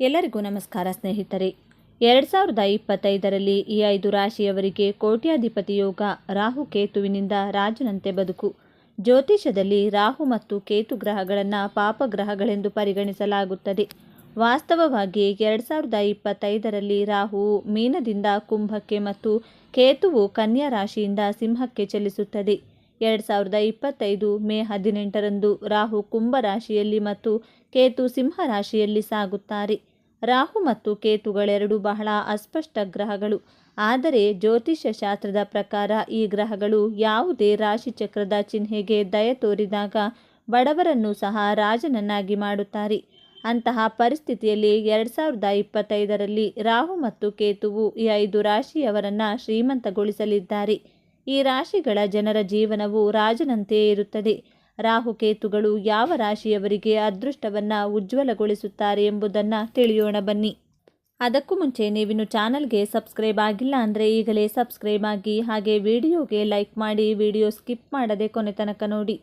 ಎಲ್ಲರಿಗೂ ನಮಸ್ಕಾರ ಸ್ನೇಹಿತರೆ. ಎರಡು ಸಾವಿರದ ಇಪ್ಪತ್ತೈದರಲ್ಲಿ ಈ ಐದು ರಾಶಿಯವರಿಗೆ ಕೋಟ್ಯಾಧಿಪತಿ ಯೋಗ ರಾಹು ಕೇತುವಿನಿಂದ ರಾಜನಂತೆ ಬದುಕು. ಜ್ಯೋತಿಷದಲ್ಲಿ ರಾಹು ಮತ್ತು ಕೇತು ಗ್ರಹಗಳನ್ನು ಪಾಪಗ್ರಹಗಳೆಂದು ಪರಿಗಣಿಸಲಾಗುತ್ತದೆ. ವಾಸ್ತವವಾಗಿ ಎರಡು ಸಾವಿರದ ಇಪ್ಪತ್ತೈದರಲ್ಲಿ ರಾಹುವು ಮೀನದಿಂದ ಕುಂಭಕ್ಕೆ ಮತ್ತು ಕೇತುವು ಕನ್ಯಾ ರಾಶಿಯಿಂದ ಸಿಂಹಕ್ಕೆ ಚಲಿಸುತ್ತದೆ. ಎರಡು ಸಾವಿರದ ಇಪ್ಪತ್ತೈದು ಮೇ ಹದಿನೆಂಟರಂದು ರಾಹು ಕುಂಭ ರಾಶಿಯಲ್ಲಿ ಮತ್ತು ಕೇತು ಸಿಂಹ ರಾಶಿಯಲ್ಲಿ ಸಾಗುತ್ತಾರೆ. ರಾಹು ಮತ್ತು ಕೇತುಗಳೆರಡು ಬಹಳ ಅಸ್ಪಷ್ಟ ಗ್ರಹಗಳು. ಆದರೆ ಜ್ಯೋತಿಷ್ಯ ಶಾಸ್ತ್ರದ ಪ್ರಕಾರ ಈ ಗ್ರಹಗಳು ಯಾವುದೇ ರಾಶಿಚಕ್ರದ ಚಿಹ್ನೆಗೆ ದಯ ತೋರಿದಾಗ ಬಡವರನ್ನು ಸಹ ರಾಜನನ್ನಾಗಿ ಮಾಡುತ್ತಾರೆ. ಅಂತಹ ಪರಿಸ್ಥಿತಿಯಲ್ಲಿ ಎರಡು ಸಾವಿರದ ಇಪ್ಪತ್ತೈದರಲ್ಲಿ ರಾಹು ಮತ್ತು ಕೇತುವು ಈ ಐದು ರಾಶಿಯವರನ್ನು ಶ್ರೀಮಂತಗೊಳಿಸಲಿದ್ದಾರೆ. ಈ ರಾಶಿಗಳ ಜನರ ಜೀವನವು ರಾಜನಂತೆಯೇ ಇರುತ್ತದೆ. ರಾಹುಕೇತುಗಳು ಯಾವ ರಾಶಿಯವರಿಗೆ ಅದೃಷ್ಟವನ್ನು ಉಜ್ವಲಗೊಳಿಸುತ್ತಾರೆ ಎಂಬುದನ್ನು ತಿಳಿಯೋಣ ಬನ್ನಿ. ಅದಕ್ಕೂ ಮುಂಚೆ ನೀವಿನ್ನು ಚಾನಲ್ಗೆ ಸಬ್ಸ್ಕ್ರೈಬ್ ಆಗಿಲ್ಲ ಅಂದರೆ ಈಗಲೇ ಸಬ್ಸ್ಕ್ರೈಬ್ ಆಗಿ ಹಾಗೆ ವಿಡಿಯೋಗೆ ಲೈಕ್ ಮಾಡಿ ವಿಡಿಯೋ ಸ್ಕಿಪ್ ಮಾಡದೆ ಕೊನೆ ತನಕ ನೋಡಿ.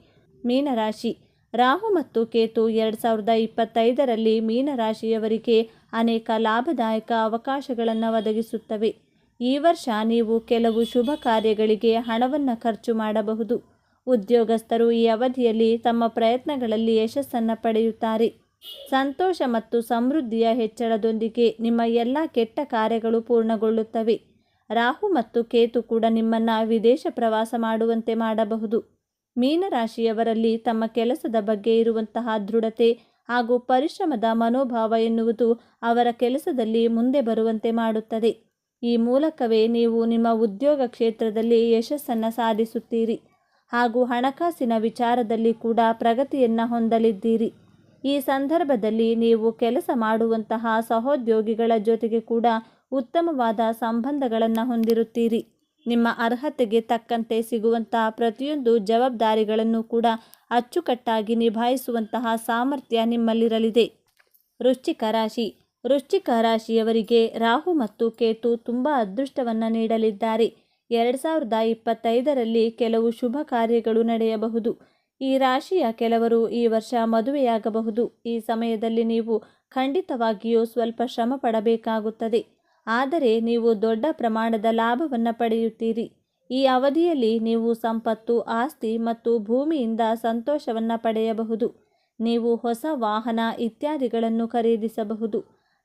ಮೀನರಾಶಿ ರಾಹು ಮತ್ತು ಕೇತು ಎರಡು ಸಾವಿರದ ಇಪ್ಪತ್ತೈದರಲ್ಲಿ ಮೀನರಾಶಿಯವರಿಗೆ ಅನೇಕ ಲಾಭದಾಯಕ ಅವಕಾಶಗಳನ್ನು ಒದಗಿಸುತ್ತವೆ. ಈ ವರ್ಷ ನೀವು ಕೆಲವು ಶುಭ ಕಾರ್ಯಗಳಿಗೆ ಹಣವನ್ನು ಖರ್ಚು ಮಾಡಬಹುದು. ಉದ್ಯೋಗಸ್ಥರು ಈ ಅವಧಿಯಲ್ಲಿ ತಮ್ಮ ಪ್ರಯತ್ನಗಳಲ್ಲಿ ಯಶಸ್ಸನ್ನು ಪಡೆಯುತ್ತಾರೆ. ಸಂತೋಷ ಮತ್ತು ಸಮೃದ್ಧಿಯ ಹೆಚ್ಚಳದೊಂದಿಗೆ ನಿಮ್ಮ ಎಲ್ಲ ಕೆಟ್ಟ ಕಾರ್ಯಗಳು ಪೂರ್ಣಗೊಳ್ಳುತ್ತವೆ. ರಾಹು ಮತ್ತು ಕೇತು ಕೂಡ ನಿಮ್ಮನ್ನು ವಿದೇಶ ಪ್ರವಾಸ ಮಾಡುವಂತೆ ಮಾಡಬಹುದು. ಮೀನರಾಶಿಯವರಲ್ಲಿ ತಮ್ಮ ಕೆಲಸದ ಬಗ್ಗೆ ಇರುವಂತಹ ದೃಢತೆ ಹಾಗೂ ಪರಿಶ್ರಮದ ಮನೋಭಾವ ಎನ್ನುವುದು ಅವರ ಕೆಲಸದಲ್ಲಿ ಮುಂದೆ ಬರುವಂತೆ ಮಾಡುತ್ತದೆ. ಈ ಮೂಲಕವೇ ನೀವು ನಿಮ್ಮ ಉದ್ಯೋಗ ಕ್ಷೇತ್ರದಲ್ಲಿ ಯಶಸ್ಸನ್ನು ಸಾಧಿಸುತ್ತೀರಿ ಹಾಗೂ ಹಣಕಾಸಿನ ವಿಚಾರದಲ್ಲಿ ಕೂಡ ಪ್ರಗತಿಯನ್ನು ಹೊಂದಲಿದ್ದೀರಿ. ಈ ಸಂದರ್ಭದಲ್ಲಿ ನೀವು ಕೆಲಸ ಮಾಡುವಂತಹ ಸಹೋದ್ಯೋಗಿಗಳ ಜೊತೆಗೆ ಕೂಡ ಉತ್ತಮವಾದ ಸಂಬಂಧಗಳನ್ನು ಹೊಂದಿರುತ್ತೀರಿ. ನಿಮ್ಮ ಅರ್ಹತೆಗೆ ತಕ್ಕಂತೆ ಸಿಗುವಂತಹ ಪ್ರತಿಯೊಂದು ಜವಾಬ್ದಾರಿಗಳನ್ನು ಕೂಡ ಅಚ್ಚುಕಟ್ಟಾಗಿ ನಿಭಾಯಿಸುವಂತಹ ಸಾಮರ್ಥ್ಯ ನಿಮ್ಮಲ್ಲಿರಲಿದೆ. ವೃಶ್ಚಿಕ ರಾಶಿ. ವೃಶ್ಚಿಕ ರಾಶಿಯವರಿಗೆ ರಾಹು ಮತ್ತು ಕೇತು ತುಂಬ ಅದೃಷ್ಟವನ್ನು ನೀಡಲಿದ್ದಾರೆ. ಎರಡು ಸಾವಿರದ ಇಪ್ಪತ್ತೈದರಲ್ಲಿ ಕೆಲವು ಶುಭ ಕಾರ್ಯಗಳು ನಡೆಯಬಹುದು. ಈ ರಾಶಿಯ ಕೆಲವರು ಈ ವರ್ಷ ಮದುವೆಯಾಗಬಹುದು. ಈ ಸಮಯದಲ್ಲಿ ನೀವು ಖಂಡಿತವಾಗಿಯೂ ಸ್ವಲ್ಪ ಶ್ರಮ ಪಡಬೇಕಾಗುತ್ತದೆ. ಆದರೆ ನೀವು ದೊಡ್ಡ ಪ್ರಮಾಣದ ಲಾಭವನ್ನು ಪಡೆಯುತ್ತೀರಿ. ಈ ಅವಧಿಯಲ್ಲಿ ನೀವು ಸಂಪತ್ತು, ಆಸ್ತಿ ಮತ್ತು ಭೂಮಿಯಿಂದ ಸಂತೋಷವನ್ನು ಪಡೆಯಬಹುದು. ನೀವು ಹೊಸ ವಾಹನ ಇತ್ಯಾದಿಗಳನ್ನು ಖರೀದಿಸಬಹುದು.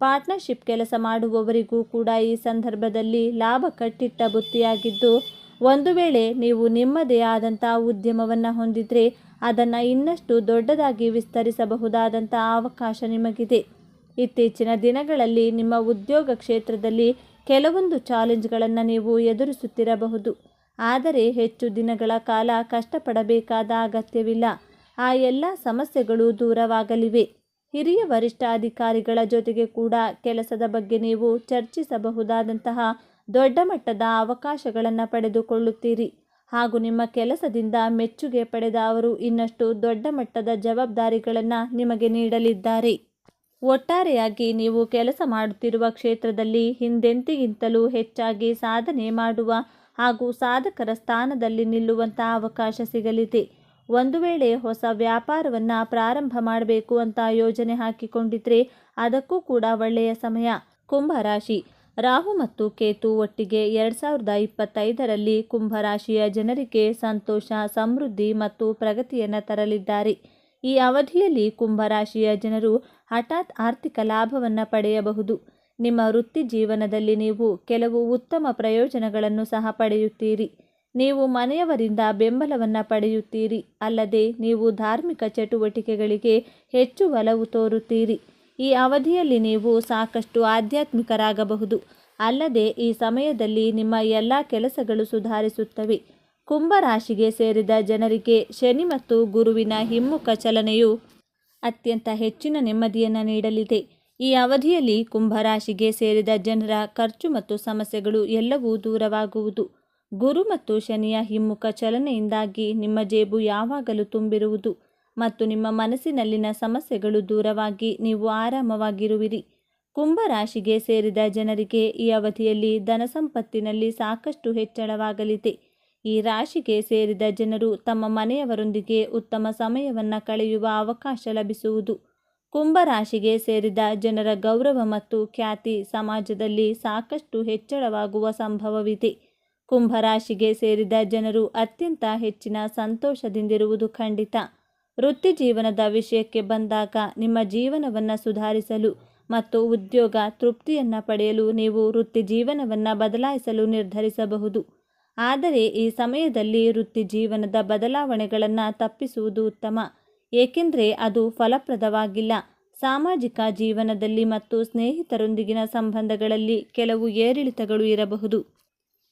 ಪಾರ್ಟ್ನರ್ಶಿಪ್ ಕೆಲಸ ಮಾಡುವವರಿಗೂ ಕೂಡ ಈ ಸಂದರ್ಭದಲ್ಲಿ ಲಾಭ ಕಟ್ಟಿಟ್ಟ ಬುತ್ತಿಯಾಗಿದ್ದು, ಒಂದು ವೇಳೆ ನೀವು ನಿಮ್ಮದೇ ಆದಂಥ ಉದ್ಯಮವನ್ನು ಹೊಂದಿದರೆ ಅದನ್ನು ಇನ್ನಷ್ಟು ದೊಡ್ಡದಾಗಿ ವಿಸ್ತರಿಸಬಹುದಾದಂಥ ಅವಕಾಶ ನಿಮಗಿದೆ. ಇತ್ತೀಚಿನ ದಿನಗಳಲ್ಲಿ ನಿಮ್ಮ ಉದ್ಯೋಗ ಕ್ಷೇತ್ರದಲ್ಲಿ ಕೆಲವೊಂದು ಚಾಲೆಂಜ್ಗಳನ್ನು ನೀವು ಎದುರಿಸುತ್ತಿರಬಹುದು. ಆದರೆ ಹೆಚ್ಚು ದಿನಗಳ ಕಾಲ ಕಷ್ಟಪಡಬೇಕಾದ ಅಗತ್ಯವಿಲ್ಲ. ಆ ಎಲ್ಲ ಸಮಸ್ಯೆಗಳು ದೂರವಾಗಲಿವೆ. ಹಿರಿಯ ವರಿಷ್ಠ ಅಧಿಕಾರಿಗಳ ಜೊತೆಗೆ ಕೂಡ ಕೆಲಸದ ಬಗ್ಗೆ ನೀವು ಚರ್ಚಿಸಬಹುದಾದಂತಹ ದೊಡ್ಡ ಮಟ್ಟದ ಅವಕಾಶಗಳನ್ನು ಪಡೆದುಕೊಳ್ಳುತ್ತೀರಿ. ಹಾಗೂ ನಿಮ್ಮ ಕೆಲಸದಿಂದ ಮೆಚ್ಚುಗೆ ಪಡೆದ ಅವರು ಇನ್ನಷ್ಟು ದೊಡ್ಡ ಮಟ್ಟದ ಜವಾಬ್ದಾರಿಗಳನ್ನು ನಿಮಗೆ ನೀಡಲಿದ್ದಾರೆ. ಒಟ್ಟಾರೆಯಾಗಿ ನೀವು ಕೆಲಸ ಮಾಡುತ್ತಿರುವ ಕ್ಷೇತ್ರದಲ್ಲಿ ಹಿಂದೆಂದಿಗಿಂತಲೂ ಹೆಚ್ಚಾಗಿ ಸಾಧನೆ ಮಾಡುವ ಹಾಗೂ ಸಾಧಕರ ಸ್ಥಾನದಲ್ಲಿ ನಿಲ್ಲುವಂಥ ಅವಕಾಶ ಸಿಗಲಿದೆ. ಒಂದು ವೇಳೆ ಹೊಸ ವ್ಯಾಪಾರವನ್ನು ಪ್ರಾರಂಭ ಮಾಡಬೇಕು ಅಂತ ಯೋಜನೆ ಹಾಕಿಕೊಂಡಿದ್ರೆ ಅದಕ್ಕೂ ಕೂಡ ಒಳ್ಳೆಯ ಸಮಯ. ಕುಂಭರಾಶಿ ರಾಹು ಮತ್ತು ಕೇತು ಒಟ್ಟಿಗೆ ಎರಡು ಸಾವಿರದ ಇಪ್ಪತ್ತೈದರಲ್ಲಿ ಕುಂಭರಾಶಿಯ ಜನರಿಗೆ ಸಂತೋಷ, ಸಮೃದ್ಧಿ ಮತ್ತು ಪ್ರಗತಿಯನ್ನು ತರಲಿದ್ದಾರೆ. ಈ ಅವಧಿಯಲ್ಲಿ ಕುಂಭರಾಶಿಯ ಜನರು ಹಠಾತ್ ಆರ್ಥಿಕ ಲಾಭವನ್ನು ಪಡೆಯಬಹುದು. ನಿಮ್ಮ ವೃತ್ತಿ ಜೀವನದಲ್ಲಿ ನೀವು ಕೆಲವು ಉತ್ತಮ ಪ್ರಯೋಜನಗಳನ್ನು ಸಹ ಪಡೆಯುತ್ತೀರಿ. ನೀವು ಮನೆಯವರಿಂದ ಬೆಂಬಲವನ್ನು ಪಡೆಯುತ್ತೀರಿ, ಅಲ್ಲದೆ ನೀವು ಧಾರ್ಮಿಕ ಚಟುವಟಿಕೆಗಳಿಗೆ ಹೆಚ್ಚು ಒಲವು ತೋರುತ್ತೀರಿ. ಈ ಅವಧಿಯಲ್ಲಿ ನೀವು ಸಾಕಷ್ಟು ಆಧ್ಯಾತ್ಮಿಕರಾಗಬಹುದು, ಅಲ್ಲದೆ ಈ ಸಮಯದಲ್ಲಿ ನಿಮ್ಮ ಎಲ್ಲ ಕೆಲಸಗಳು ಸುಧಾರಿಸುತ್ತವೆ. ಕುಂಭರಾಶಿಗೆ ಸೇರಿದ ಜನರಿಗೆ ಶನಿ ಮತ್ತು ಗುರುವಿನ ಹಿಮ್ಮುಖ ಚಲನೆಯು ಅತ್ಯಂತ ಹೆಚ್ಚಿನ ನೆಮ್ಮದಿಯನ್ನು ನೀಡಲಿದೆ. ಈ ಅವಧಿಯಲ್ಲಿ ಕುಂಭರಾಶಿಗೆ ಸೇರಿದ ಜನರ ಖರ್ಚು ಮತ್ತು ಸಮಸ್ಯೆಗಳು ಎಲ್ಲವೂ ದೂರವಾಗುವುದು. ಗುರು ಮತ್ತು ಶನಿಯ ಹಿಮ್ಮುಖ ಚಲನೆಯಿಂದಾಗಿ ನಿಮ್ಮ ಜೇಬು ಯಾವಾಗಲೂ ತುಂಬಿರುವುದು ಮತ್ತು ನಿಮ್ಮ ಮನಸ್ಸಿನಲ್ಲಿನ ಸಮಸ್ಯೆಗಳು ದೂರವಾಗಿ ನೀವು ಆರಾಮವಾಗಿರುವಿರಿ. ಕುಂಭರಾಶಿಗೆ ಸೇರಿದ ಜನರಿಗೆ ಈ ಅವಧಿಯಲ್ಲಿ ಧನ ಸಂಪತ್ತಿನಲ್ಲಿ ಸಾಕಷ್ಟು ಹೆಚ್ಚಳವಾಗಲಿದೆ. ಈ ರಾಶಿಗೆ ಸೇರಿದ ಜನರು ತಮ್ಮ ಮನೆಯವರೊಂದಿಗೆ ಉತ್ತಮ ಸಮಯವನ್ನು ಕಳೆಯುವ ಅವಕಾಶ ಲಭಿಸುವುದು. ಕುಂಭರಾಶಿಗೆ ಸೇರಿದ ಜನರ ಗೌರವ ಮತ್ತು ಖ್ಯಾತಿ ಸಮಾಜದಲ್ಲಿ ಸಾಕಷ್ಟು ಹೆಚ್ಚಳವಾಗುವ ಸಂಭವವಿದೆ. ಕುಂಭರಾಶಿಗೆ ಸೇರಿದ ಜನರು ಅತ್ಯಂತ ಹೆಚ್ಚಿನ ಸಂತೋಷದಿಂದಿರುವುದು ಖಂಡಿತ. ವೃತ್ತಿ ಜೀವನದ ವಿಷಯಕ್ಕೆ ಬಂದಾಗ ನಿಮ್ಮ ಜೀವನವನ್ನು ಸುಧಾರಿಸಲು ಮತ್ತು ಉದ್ಯೋಗ ತೃಪ್ತಿಯನ್ನು ಪಡೆಯಲು ನೀವು ವೃತ್ತಿ ಜೀವನವನ್ನು ಬದಲಾಯಿಸಲು ನಿರ್ಧರಿಸಬಹುದು. ಆದರೆ ಈ ಸಮಯದಲ್ಲಿ ವೃತ್ತಿ ಜೀವನದ ಬದಲಾವಣೆಗಳನ್ನು ತಪ್ಪಿಸುವುದು ಉತ್ತಮ. ಏಕೆಂದರೆ ಅದು ಫಲಪ್ರದವಾಗಿಲ್ಲ. ಸಾಮಾಜಿಕ ಜೀವನದಲ್ಲಿ ಮತ್ತು ಸ್ನೇಹಿತರೊಂದಿಗಿನ ಸಂಬಂಧಗಳಲ್ಲಿ ಕೆಲವು ಏರಿಳಿತಗಳು ಇರಬಹುದು.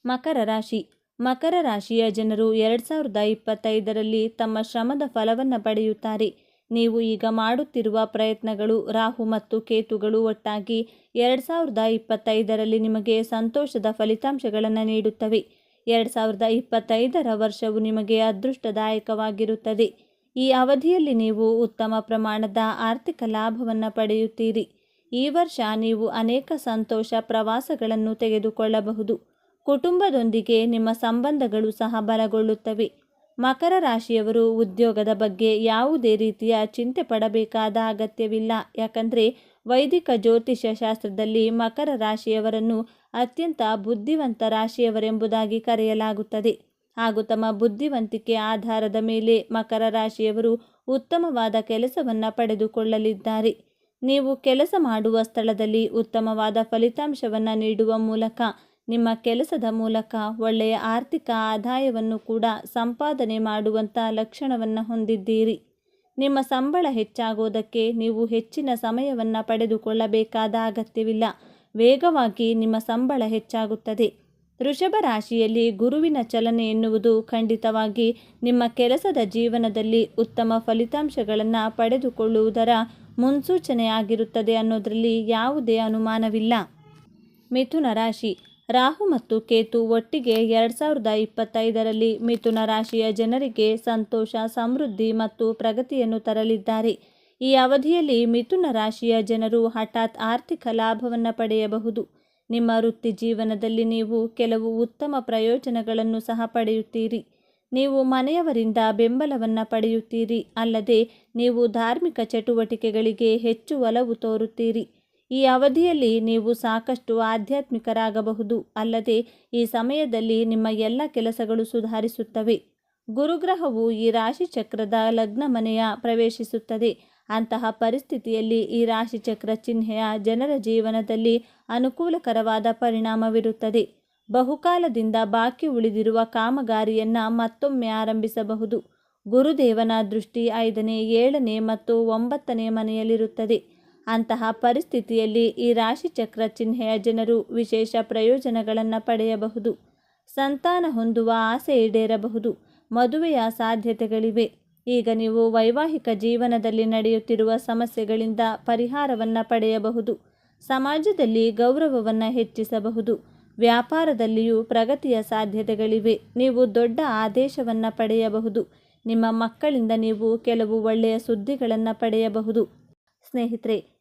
ಮಕರ ರಾಶಿ. ಮಕರ ರಾಶಿಯ ಜನರು ಎರಡು ಸಾವಿರದ ಇಪ್ಪತ್ತೈದರಲ್ಲಿ ತಮ್ಮ ಶ್ರಮದ ಫಲವನ್ನು ಪಡೆಯುತ್ತಾರೆ. ನೀವು ಈಗ ಮಾಡುತ್ತಿರುವ ಪ್ರಯತ್ನಗಳು ರಾಹು ಮತ್ತು ಕೇತುಗಳು ಒಟ್ಟಾಗಿ ಎರಡು ಸಾವಿರದ ಇಪ್ಪತ್ತೈದರಲ್ಲಿ ನಿಮಗೆ ಸಂತೋಷದ ಫಲಿತಾಂಶಗಳನ್ನು ನೀಡುತ್ತವೆ. ಎರಡು ಸಾವಿರದ ಇಪ್ಪತ್ತೈದರ ವರ್ಷವು ನಿಮಗೆ ಅದೃಷ್ಟದಾಯಕವಾಗಿರುತ್ತದೆ. ಈ ಅವಧಿಯಲ್ಲಿ ನೀವು ಉತ್ತಮ ಪ್ರಮಾಣದ ಆರ್ಥಿಕ ಲಾಭವನ್ನು ಪಡೆಯುತ್ತೀರಿ. ಈ ವರ್ಷ ನೀವು ಅನೇಕ ಸಂತೋಷ ಪ್ರವಾಸಗಳನ್ನು ತೆಗೆದುಕೊಳ್ಳಬಹುದು. ಕುಟುಂಬದೊಂದಿಗೆ ನಿಮ್ಮ ಸಂಬಂಧಗಳು ಸಹ ಬಲಗೊಳ್ಳುತ್ತವೆ ಮಕರ ರಾಶಿಯವರು ಉದ್ಯೋಗದ ಬಗ್ಗೆ ಯಾವುದೇ ರೀತಿಯ ಚಿಂತೆ ಪಡಬೇಕಾದ ಅಗತ್ಯವಿಲ್ಲ. ಯಾಕಂದರೆ ವೈದಿಕ ಜ್ಯೋತಿಷ್ಯ ಶಾಸ್ತ್ರದಲ್ಲಿ ಮಕರ ರಾಶಿಯವರನ್ನು ಅತ್ಯಂತ ಬುದ್ಧಿವಂತ ರಾಶಿಯವರೆಂಬುದಾಗಿ ಕರೆಯಲಾಗುತ್ತದೆ. ಹಾಗೂ ತಮ್ಮ ಬುದ್ಧಿವಂತಿಕೆ ಆಧಾರದ ಮೇಲೆ ಮಕರ ರಾಶಿಯವರು ಉತ್ತಮವಾದ ಕೆಲಸವನ್ನು ಪಡೆದುಕೊಳ್ಳಲಿದ್ದಾರೆ. ನೀವು ಕೆಲಸ ಮಾಡುವ ಸ್ಥಳದಲ್ಲಿ ಉತ್ತಮವಾದ ಫಲಿತಾಂಶವನ್ನು ನೀಡುವ ಮೂಲಕ ನಿಮ್ಮ ಕೆಲಸದ ಮೂಲಕ ಒಳ್ಳೆಯ ಆರ್ಥಿಕ ಆದಾಯವನ್ನು ಕೂಡ ಸಂಪಾದನೆ ಮಾಡುವಂಥ ಲಕ್ಷಣವನ್ನು ಹೊಂದಿದ್ದೀರಿ. ನಿಮ್ಮ ಸಂಬಳ ಹೆಚ್ಚಾಗೋದಕ್ಕೆ ನೀವು ಹೆಚ್ಚಿನ ಸಮಯವನ್ನು ಪಡೆದುಕೊಳ್ಳಬೇಕಾದ ಅಗತ್ಯವಿಲ್ಲ. ವೇಗವಾಗಿ ನಿಮ್ಮ ಸಂಬಳ ಹೆಚ್ಚಾಗುತ್ತದೆ. ವೃಷಭ ರಾಶಿಯಲ್ಲಿ ಗುರುವಿನ ಚಲನೆ ಎನ್ನುವುದು ಖಂಡಿತವಾಗಿ ನಿಮ್ಮ ಕೆಲಸದ ಜೀವನದಲ್ಲಿ ಉತ್ತಮ ಫಲಿತಾಂಶಗಳನ್ನು ಪಡೆದುಕೊಳ್ಳುವುದರ ಮುನ್ಸೂಚನೆಯಾಗಿರುತ್ತದೆ ಅನ್ನೋದರಲ್ಲಿ ಯಾವುದೇ ಅನುಮಾನವಿಲ್ಲ. ಮಿಥುನ ರಾಶಿ. ರಾಹು ಮತ್ತು ಕೇತು ಒಟ್ಟಿಗೆ ಎರಡು ಸಾವಿರದ ಇಪ್ಪತ್ತೈದರಲ್ಲಿ ಮಿಥುನ ರಾಶಿಯ ಜನರಿಗೆ ಸಂತೋಷ, ಸಮೃದ್ಧಿ ಮತ್ತು ಪ್ರಗತಿಯನ್ನು ತರಲಿದ್ದಾರೆ. ಈ ಅವಧಿಯಲ್ಲಿ ಮಿಥುನ ರಾಶಿಯ ಜನರು ಹಠಾತ್ ಆರ್ಥಿಕ ಲಾಭವನ್ನು ಪಡೆಯಬಹುದು. ನಿಮ್ಮ ವೃತ್ತಿ ಜೀವನದಲ್ಲಿ ನೀವು ಕೆಲವು ಉತ್ತಮ ಪ್ರಯೋಜನಗಳನ್ನು ಸಹ ಪಡೆಯುತ್ತೀರಿ. ನೀವು ಮನೆಯವರಿಂದ ಬೆಂಬಲವನ್ನು ಪಡೆಯುತ್ತೀರಿ. ಅಲ್ಲದೆ, ನೀವು ಧಾರ್ಮಿಕ ಚಟುವಟಿಕೆಗಳಿಗೆ ಹೆಚ್ಚು ಒಲವು ತೋರುತ್ತೀರಿ. ಈ ಅವಧಿಯಲ್ಲಿ ನೀವು ಸಾಕಷ್ಟು ಆಧ್ಯಾತ್ಮಿಕರಾಗಬಹುದು. ಅಲ್ಲದೆ ಈ ಸಮಯದಲ್ಲಿ ನಿಮ್ಮ ಎಲ್ಲ ಕೆಲಸಗಳು ಸುಧಾರಿಸುತ್ತವೆ. ಗುರುಗ್ರಹವು ಈ ರಾಶಿ ಚಕ್ರದ ಲಗ್ನ ಮನೆಯ ಪ್ರವೇಶಿಸುತ್ತದೆ. ಅಂತಹ ಪರಿಸ್ಥಿತಿಯಲ್ಲಿ ಈ ರಾಶಿಚಕ್ರ ಚಿಹ್ನೆಯ ಜನರ ಜೀವನದಲ್ಲಿ ಅನುಕೂಲಕರವಾದ ಪರಿಣಾಮವಿರುತ್ತದೆ. ಬಹುಕಾಲದಿಂದ ಬಾಕಿ ಉಳಿದಿರುವ ಕಾಮಗಾರಿಯನ್ನು ಮತ್ತೊಮ್ಮೆ ಆರಂಭಿಸಬಹುದು. ಗುರುದೇವನ ದೃಷ್ಟಿ ಐದನೇ, ಏಳನೇ ಮತ್ತು ಒಂಬತ್ತನೇ ಮನೆಯಲ್ಲಿರುತ್ತದೆ. ಅಂತಹ ಪರಿಸ್ಥಿತಿಯಲ್ಲಿ ಈ ರಾಶಿಚಕ್ರ ಚಿಹ್ನೆಯ ಜನರು ವಿಶೇಷ ಪ್ರಯೋಜನಗಳನ್ನು ಪಡೆಯಬಹುದು. ಸಂತಾನ ಹೊಂದುವ ಆಸೆ ಈಡೇರಬಹುದು. ಮದುವೆಯ ಸಾಧ್ಯತೆಗಳಿವೆ. ಈಗ ನೀವು ವೈವಾಹಿಕ ಜೀವನದಲ್ಲಿ ನಡೆಯುತ್ತಿರುವ ಸಮಸ್ಯೆಗಳಿಂದ ಪರಿಹಾರವನ್ನು ಪಡೆಯಬಹುದು. ಸಮಾಜದಲ್ಲಿ ಗೌರವವನ್ನು ಹೆಚ್ಚಿಸಬಹುದು. ವ್ಯಾಪಾರದಲ್ಲಿಯೂ ಪ್ರಗತಿಯ ಸಾಧ್ಯತೆಗಳಿವೆ. ನೀವು ದೊಡ್ಡ ಆದೇಶವನ್ನು ಪಡೆಯಬಹುದು. ನಿಮ್ಮ ಮಕ್ಕಳಿಂದ ನೀವು ಕೆಲವು ಒಳ್ಳೆಯ ಸುದ್ದಿಗಳನ್ನು ಪಡೆಯಬಹುದು. ಸ್ನೇಹಿತರೆ